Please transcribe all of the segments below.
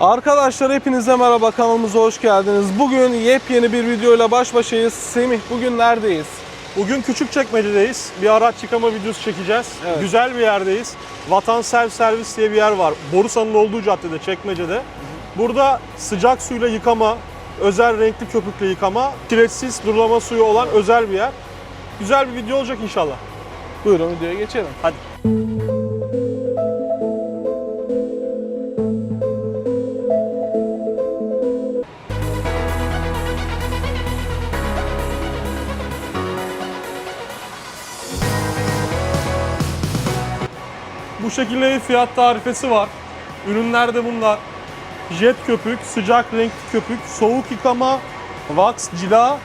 Arkadaşlar hepinize merhaba kanalımıza hoş geldiniz. Bugün yepyeni bir videoyla baş başayız. Semih bugün neredeyiz? Bugün Küçükçekmece'deyiz. Bir araç yıkama videosu çekeceğiz. Evet. Güzel bir yerdeyiz. Vatan Self Servis diye bir yer var. Borusan'ın olduğu caddede, Çekmece'de. Burada sıcak suyla yıkama, özel renkli köpükle yıkama, kireçsiz durulama suyu olan özel bir yer. Güzel bir video olacak inşallah. Buyurun videoya geçelim. Hadi. Şekilde bir fiyat tarifesi var. Ürünler de bunlar. Jet köpük, sıcak renkli köpük, soğuk yıkama, wax, cila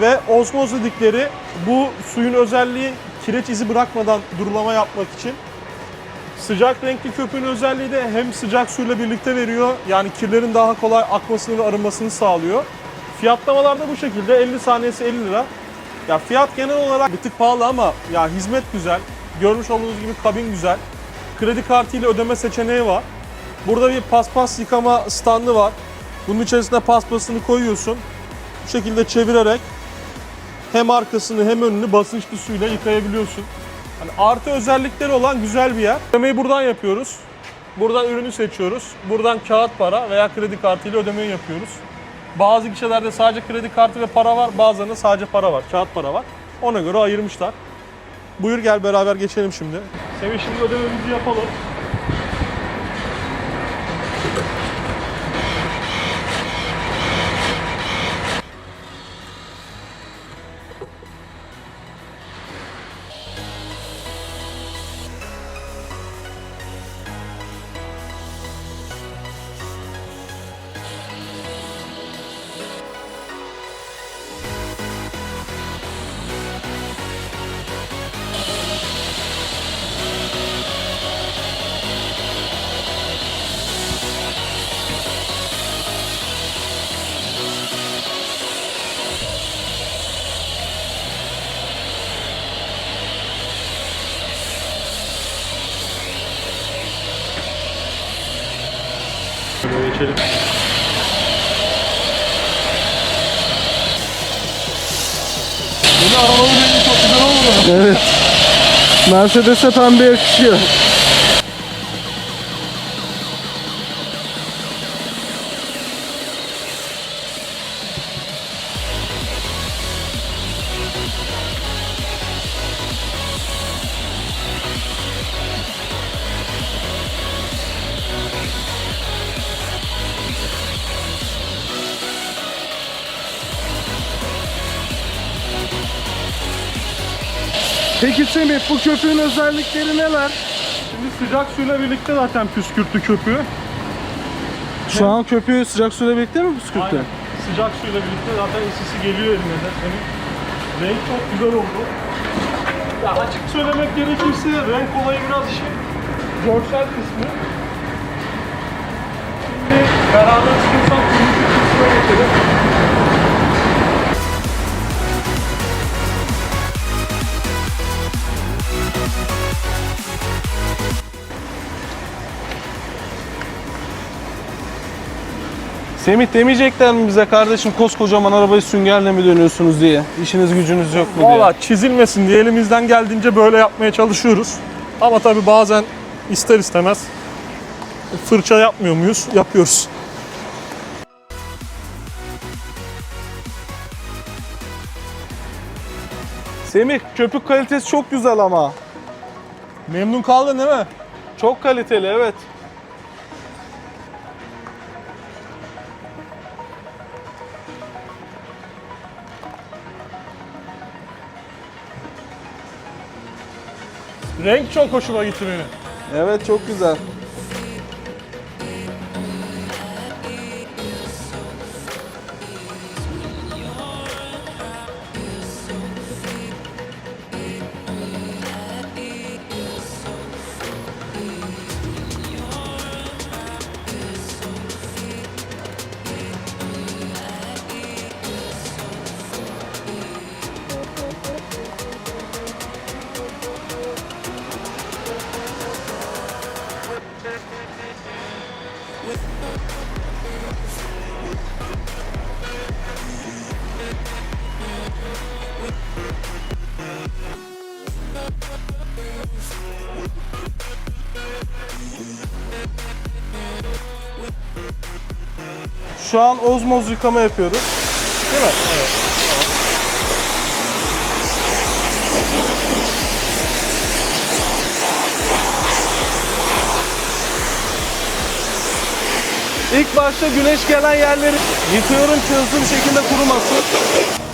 ve ozmoz dedikleri bu suyun özelliği kireç izi bırakmadan durulama yapmak için. Sıcak renkli köpüğün özelliği de hem sıcak suyla birlikte veriyor yani kirlerin daha kolay akmasını ve arınmasını sağlıyor. Fiyatlamalar da bu şekilde 50 saniyesi 50 lira. Ya fiyat genel olarak bir tık pahalı ama ya hizmet güzel. Görmüş olduğunuz gibi kabin güzel. Kredi kartı ile ödeme seçeneği var. Burada bir paspas yıkama standı var. Bunun içerisine paspasını koyuyorsun. Bu şekilde çevirerek hem arkasını hem önünü basınçlı suyla yıkayabiliyorsun. Hani artı özellikleri olan güzel bir yer. Ödemeyi buradan yapıyoruz. Buradan ürünü seçiyoruz. Buradan kağıt para veya kredi kartı ile ödemeyi yapıyoruz. Bazı kişilerde sadece kredi kartı ve para var, bazılarında sadece para var, kağıt para var. Ona göre ayırmışlar. Buyur gel beraber geçelim şimdi. Semih şimdi ödememizi yapalım. Geçelim. Beni arabamı benim çok güzel olmadı. Evet. Mercedes'e pembe yakışıyor. Peki Semih bu köpüğün özellikleri neler? Şimdi sıcak suyla birlikte zaten püskürttü köpüğü. Şu an köpüğü sıcak suyla birlikte mi püskürttü? Aynen. Sıcak suyla birlikte zaten ısısı geliyor eline de. Senin renk çok güzel oldu. Ya açık söylemek gerekirse renk olayı biraz işin görsel kısmı. Şimdi beraber kırmızı kısmına geçelim. Semih demeyecekler mi bize kardeşim koskocaman arabayı süngerle mi dönüyorsunuz diye? İşiniz gücünüz yok mu diye? Valla çizilmesin diye elimizden geldiğince böyle yapmaya çalışıyoruz. Ama tabi bazen ister istemez fırça yapmıyor muyuz? Yapıyoruz. Semih köpük kalitesi çok güzel ama. Memnun kaldın değil mi? Çok kaliteli evet. Renk çok hoşuma gitti benim. Evet çok güzel. Şu an ozmoz yıkama yapıyoruz. Değil mi? İlk başta güneş gelen yerleri yıkıyorum ki hızlı bir şekilde kurumasın.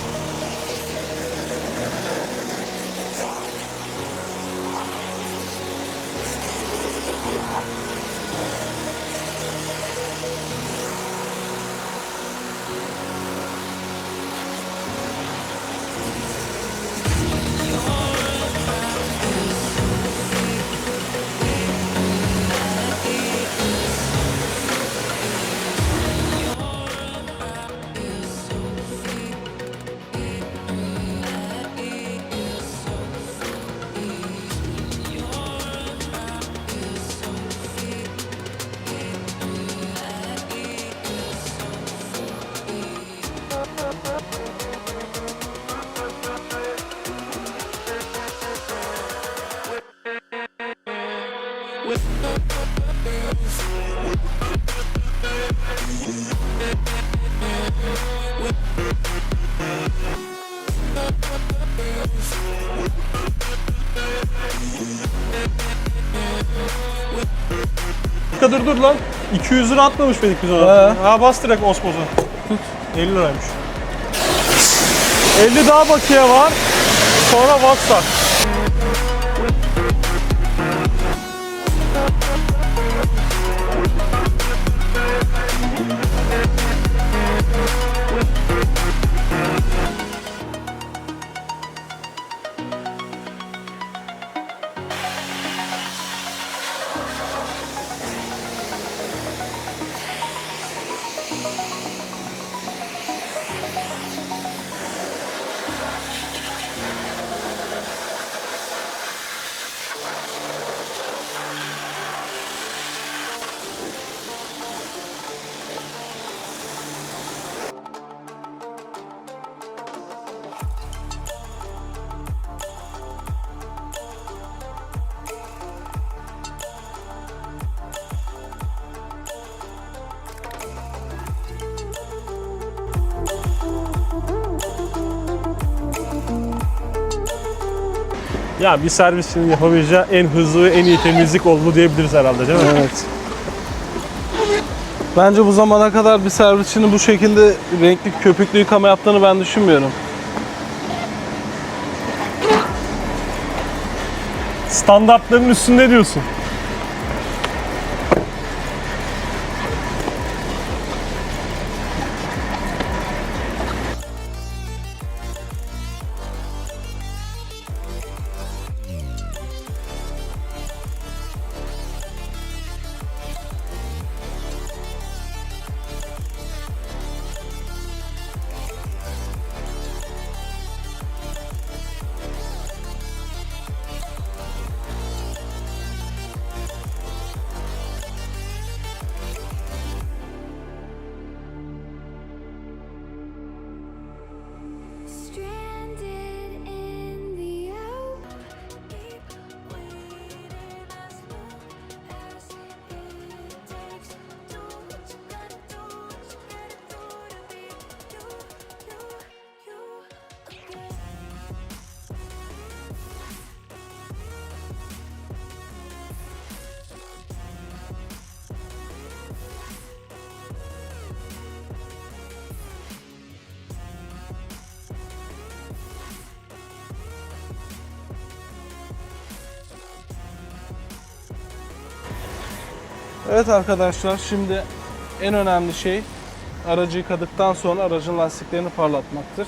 Kadir dur lan. 200 lira atmamış mıydık biz ona? He. Ha bas direkt Osmos'a. 50 liraymış. 50 daha bakiye var. Sonra WhatsApp. Ya bir servisinin yapabileceği en hızlı ve en iyi temizlik oldu diyebiliriz herhalde değil mi? Evet. Bence bu zamana kadar bir servisçinin bu şekilde renkli köpüklü yıkama yaptığını ben düşünmüyorum. Standartların üstünde diyorsun. Evet arkadaşlar şimdi en önemli şey aracı yıkadıktan sonra aracın lastiklerini parlatmaktır.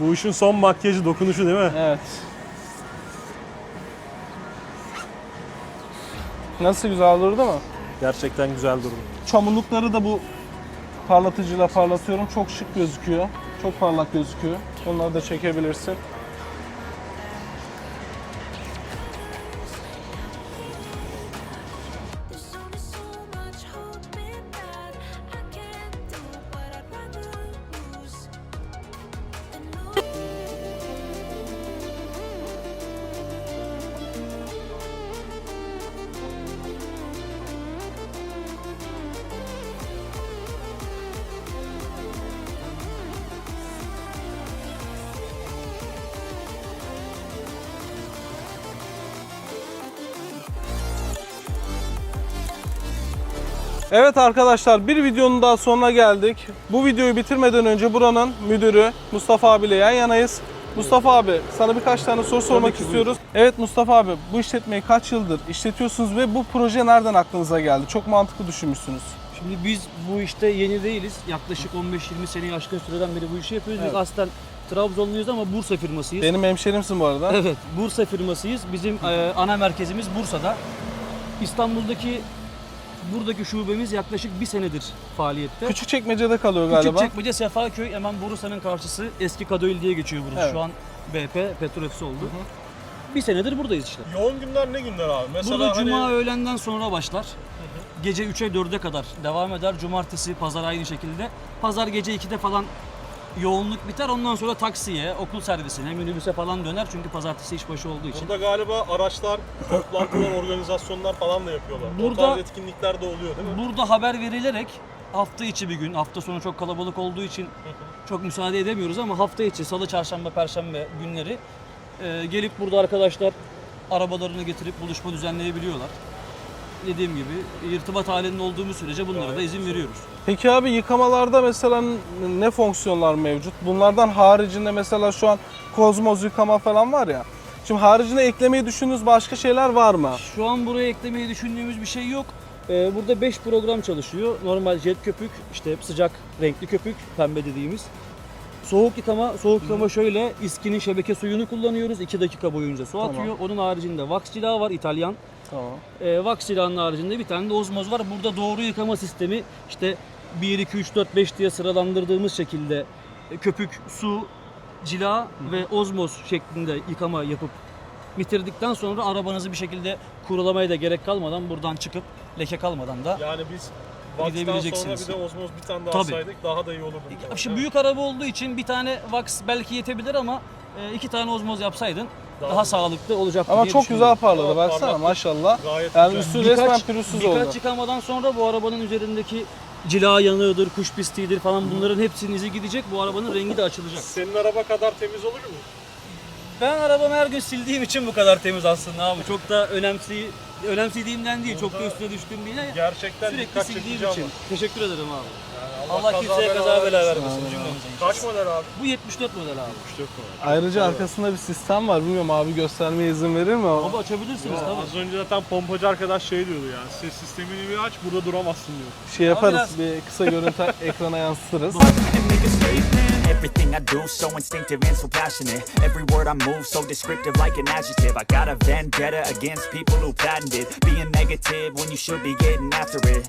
Bu işin son makyajı dokunuşu değil mi? Evet. Nasıl güzel durdu mu? Gerçekten güzel durdu. Çamurlukları da bu parlatıcıyla parlatıyorum. Çok şık gözüküyor. Çok parlak gözüküyor. Onları da çekebilirsin. Evet arkadaşlar bir videonun daha sonuna geldik. Bu videoyu bitirmeden önce buranın müdürü Mustafa abiyle yan yanayız. Mustafa abi sana birkaç tane soru sormak istiyoruz. Evet Mustafa abi bu işletmeyi kaç yıldır işletiyorsunuz ve bu proje nereden aklınıza geldi? Çok mantıklı düşünmüşsünüz. Şimdi biz bu işte yeni değiliz. Yaklaşık 15-20 seneyi aşkın süreden beri bu işi yapıyoruz. Evet. Biz aslen Trabzonluyuz ama Bursa firmasıyız. Benim hemşerimsin bu arada. Evet, Bursa firmasıyız. Bizim e, ana merkezimiz Bursa'da. İstanbul'daki buradaki şubemiz yaklaşık bir senedir faaliyette. Küçükçekmece'de kalıyor galiba. Küçükçekmece Sefaköy hemen Bursa'nın karşısı eski Kadıoğlu diye geçiyor burası. Evet. Şu an BP petrol ofisi oldu. Bir senedir buradayız işte. Yoğun günler ne günler abi? Mesela Burada hani cuma öğlenden sonra başlar. Gece 3'e 4'e kadar devam eder. Cumartesi, pazar aynı şekilde. Pazar gece 2'de falan yoğunluk biter. Ondan sonra taksiye, okul servisine, minibüse falan döner. Çünkü pazartesi işbaşı olduğu için. burada galiba araçlar, toplantılar, organizasyonlar falan da yapıyorlar. Burada- tarz etkinlikler de oluyor değil mi? Burada haber verilerek hafta içi bir gün, hafta sonu çok kalabalık olduğu için çok müsaade edemiyoruz ama hafta içi, salı, çarşamba, perşembe günleri e, gelip burada arkadaşlar arabalarını getirip buluşma düzenleyebiliyorlar. Dediğim gibi irtibat halinde olduğumuz sürece bunlara da izin veriyoruz. Peki abi yıkamalarda mesela ne fonksiyonlar mevcut? Bunlardan haricinde mesela şu an kozmoz yıkama falan var ya. Şimdi haricinde eklemeyi düşündüğünüz başka şeyler var mı? Şu an buraya eklemeyi düşündüğümüz bir şey yok. Ee, burada 5 program çalışıyor. Normal jet köpük, işte sıcak renkli köpük, pembe dediğimiz. Soğuk yıkama, soğuk yıkama şöyle iskinin şebeke suyunu kullanıyoruz. 2 dakika boyunca su Tamam. atıyor. Onun haricinde wax cilağı var İtalyan. Tamam. Ee, wax silahının haricinde bir tane de ozmoz var. Burada doğru yıkama sistemi işte 1, 2, 3, 4, 5 diye sıralandırdığımız şekilde e, köpük, su, cila ve ozmoz şeklinde yıkama yapıp bitirdikten sonra arabanızı bir şekilde kurulamaya da gerek kalmadan buradan çıkıp leke kalmadan da Yani biz Vax'tan sonra Gidebileceksiniz. bir de Osmoz bir tane daha Tabii. alsaydık daha da iyi olurdu. Şimdi büyük araba olduğu için bir tane wax belki yetebilir ama e, iki tane ozmoz yapsaydın daha, Daha sağlıklı olacaktı Ama diye çok güzel parladı baksana parlattı. maşallah. Gayet Yani güzel. üstü resmen pürüzsüz oldu. Birkaç yıkamadan sonra bu arabanın üzerindeki cila yanığıdır, kuş pisliğidir falan bunların hepsinin izi gidecek. Bu arabanın rengi de açılacak. Senin araba kadar temiz olur mu? Ben arabamı her gün sildiğim için bu kadar temiz aslında abi. Çok da önemsi önemsediğimden değil, çok da üstüne düştüğüm değil. Gerçekten Sürekli sildiğim için. ama. Teşekkür ederim abi. Allah, kaza kimseye bela kaza bela vermesin. cümlemize. Kaç model abi? Bu 74 model abi. Ayrıca arkasında bir sistem var. Bilmiyorum abi göstermeye izin verir mi ama? Abi açabilirsiniz tabii. Az önce zaten pompacı arkadaş şey diyordu ya. Ses sistemini bir aç burada duramazsın diyor. Şey yaparız. biraz- Bir kısa görüntü ekrana yansıtırız. Everything I do so instinctive and so passionate. Every word I move so descriptive like an adjective. I got a vendetta against people who patented being negative when you should be getting after it.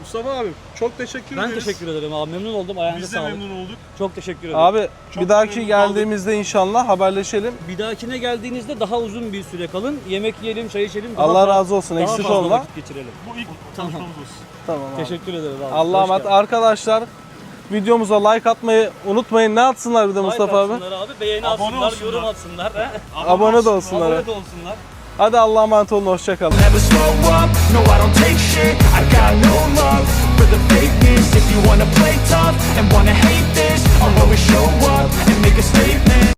Mustafa abi çok teşekkür Ben ederiz. teşekkür ederim abi. Memnun oldum. Ayağınıza Biz de sağlık. memnun olduk. Çok teşekkür ederim. Abi Çok bir dahaki memnun geldiğimizde inşallah haberleşelim. Bir dahakine geldiğinizde daha uzun bir süre kalın. Yemek yiyelim, çay içelim. Daha Allah razı olsun. Daha Eksik fazla olma. vakit geçirelim. Bu ilk konuşmamız olsun. Tamam abi. Teşekkür ederim abi. Allah'a Hoş emanet. geldin. Arkadaşlar videomuza like atmayı unutmayın. Ne atsınlar bir de Mustafa abi? Like atsınlar abi. Beğeni Abone atsınlar, olsunlar. yorum atsınlar. he? Abone de olsunlar. Abone de olsunlar. Hadi Allah'a emanet olun. Hoşçakalın.